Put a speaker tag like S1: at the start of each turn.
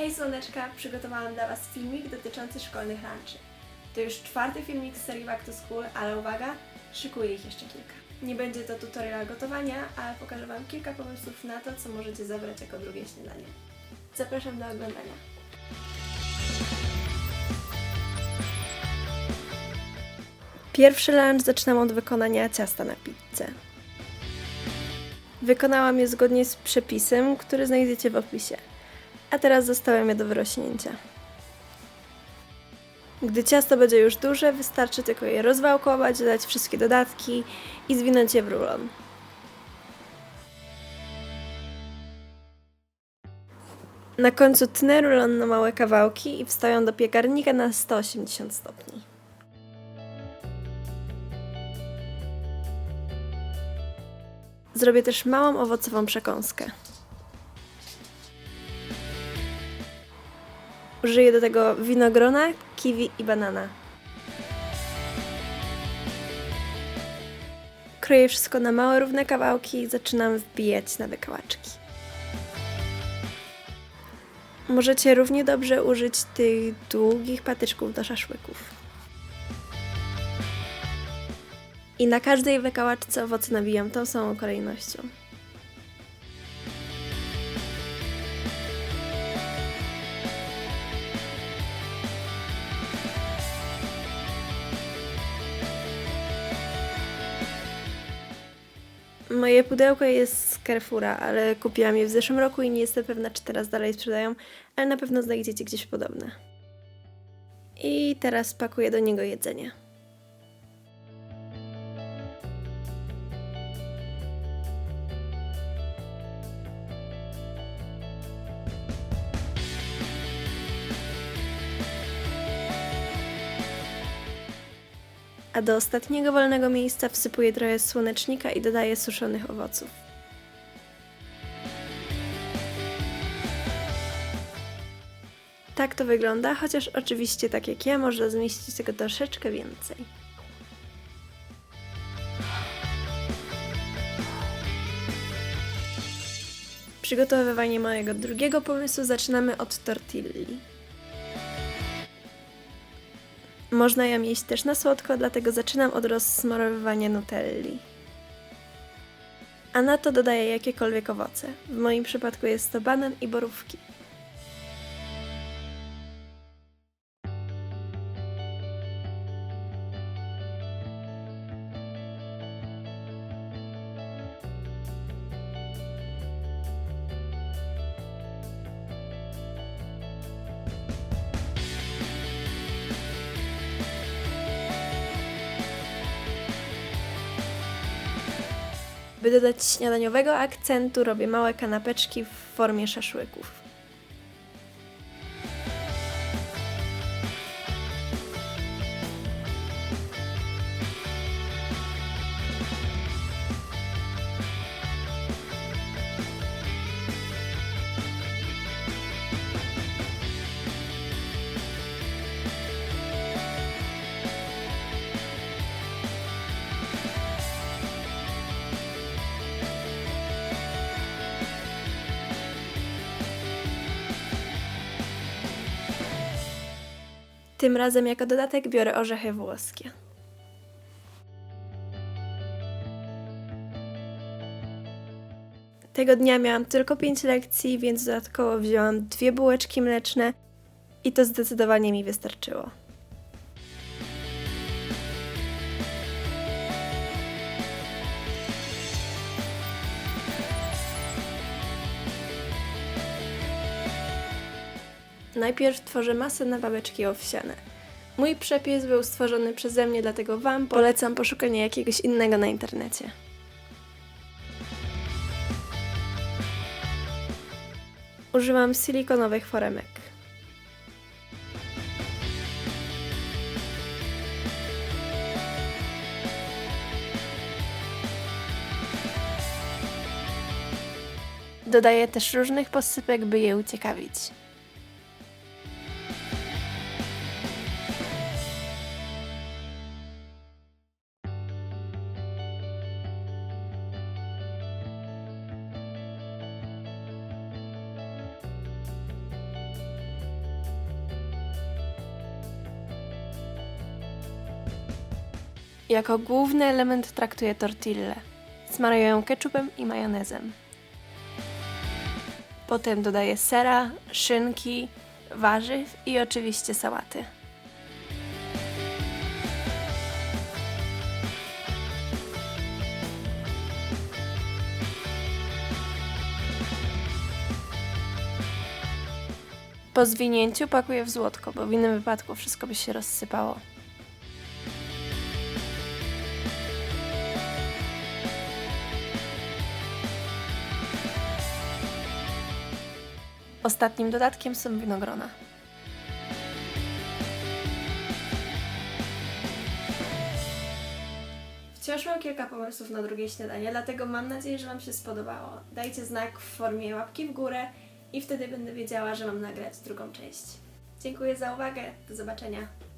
S1: Hej słoneczka, przygotowałam dla Was filmik dotyczący szkolnych lunchy. To już czwarty filmik z serii Back to School, ale uwaga, szykuję ich jeszcze kilka. Nie będzie to tutorial gotowania, ale pokażę Wam kilka pomysłów na to, co możecie zabrać jako drugie śniadanie. Zapraszam do oglądania. Pierwszy lunch zaczynam od wykonania ciasta na pizzę. Wykonałam je zgodnie z przepisem, który znajdziecie w opisie. A teraz zostawiam je do wyrośnięcia. Gdy ciasto będzie już duże, wystarczy tylko je rozwałkować, dodać wszystkie dodatki i zwinąć je w rulon. Na końcu tnę rulon na małe kawałki i wstawiam do piekarnika na 180 stopni. Zrobię też małą owocową przekąskę. Użyję do tego winogrona, kiwi i banana. Kroję wszystko na małe, równe kawałki i zaczynam wbijać na wykałaczki. Możecie równie dobrze użyć tych długich patyczków do szaszłyków. I na każdej wykałaczce owoce nawijam tą samą kolejnością. Moje pudełko jest z Carrefoura, ale kupiłam je w zeszłym roku i nie jestem pewna, czy teraz dalej sprzedają, ale na pewno znajdziecie gdzieś podobne. I teraz pakuję do niego jedzenie. Do ostatniego wolnego miejsca wsypuję trochę słonecznika i dodaję suszonych owoców. Tak to wygląda, chociaż oczywiście tak jak ja można zmieścić tego troszeczkę więcej. Przygotowywanie mojego drugiego pomysłu zaczynamy od tortilli. Można ją jeść też na słodko, dlatego zaczynam od rozsmarowywania nutelli. A na to dodaję jakiekolwiek owoce. W moim przypadku jest to banan i borówki. By dodać śniadaniowego akcentu, robię małe kanapeczki w formie szaszłyków. Tym razem jako dodatek biorę orzechy włoskie. Tego dnia miałam tylko 5 lekcji, więc dodatkowo wzięłam dwie bułeczki mleczne i to zdecydowanie mi wystarczyło. Najpierw tworzę masę na babeczki owsiane. Mój przepis był stworzony przeze mnie, dlatego Wam polecam poszukanie jakiegoś innego na internecie. Używam silikonowych foremek. Dodaję też różnych posypek, by je uciekawić. Jako główny element traktuję tortillę. Smaruję ją ketchupem i majonezem. Potem dodaję sera, szynki, warzyw i oczywiście sałaty. Po zwinięciu pakuję w złotko, bo w innym wypadku wszystko by się rozsypało. Ostatnim dodatkiem są winogrona. Wciąż mam kilka pomysłów na drugie śniadanie, dlatego mam nadzieję, że Wam się spodobało. Dajcie znak w formie łapki w górę i wtedy będę wiedziała, że mam nagrać drugą część. Dziękuję za uwagę. Do zobaczenia.